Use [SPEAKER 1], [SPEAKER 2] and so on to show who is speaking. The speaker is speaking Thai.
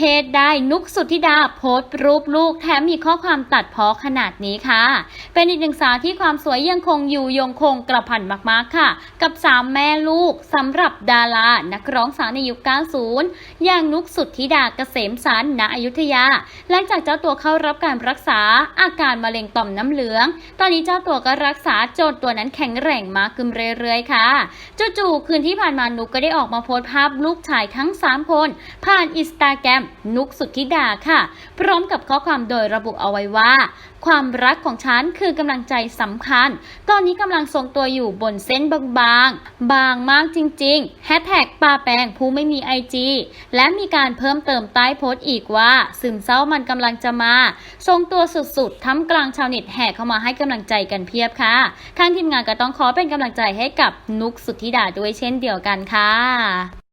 [SPEAKER 1] เหตุใดนุกสุทธิดาโพสต์รูปลูกแถมมีข้อความตัดเพ้อขนาดนี้ค่ะ เป็นอีกหนึ่งสาวที่ความสวยยังคงอยู่ยงคงกระพันมากๆค่ะ กับสามแม่ลูกสำหรับดารานักร้องสาวในยุค 90 อย่างนุกสุทธิดาเกษมสารณอยุธยา หลังจากเจ้าตัวเข้ารับการรักษาอาการมะเร็งต่อมน้ำเหลือง ตอนนี้เจ้าตัวก็รักษาจนตัวนั้นแข็งแรงมากขึ้นเรื่อยๆค่ะจู่ๆคืนที่ผ่านมานุกก็ได้ออกมาโพสต์ภาพลูกชายทั้ง 3 คน ผ่านอินสตาแกรมนุกสุธิดาค่ะ พร้อมกับข้อความโดยระบุเอาไว้ว่า ความรักของฉันคือกำลังใจสำคัญ ตอนนี้กำลังทรงตัวอยู่บนเส้นบางๆ บางมากจริงๆแฮชแท็กปาแปงผู้ไม่มีไอจีและมีการเพิ่มเติมใต้โพสต์อีกว่า ซึมเศร้ามันกำลังจะมา ทรงตัวสุดๆทั้งกลางชาวเน็ตแห่เข้ามาให้กำลังใจกันเพียบค่ะทางทีมงานก็ต้องขอเป็นกำลังใจให้กับนุกสุธิดาด้วยเช่นเดียวกันค่ะ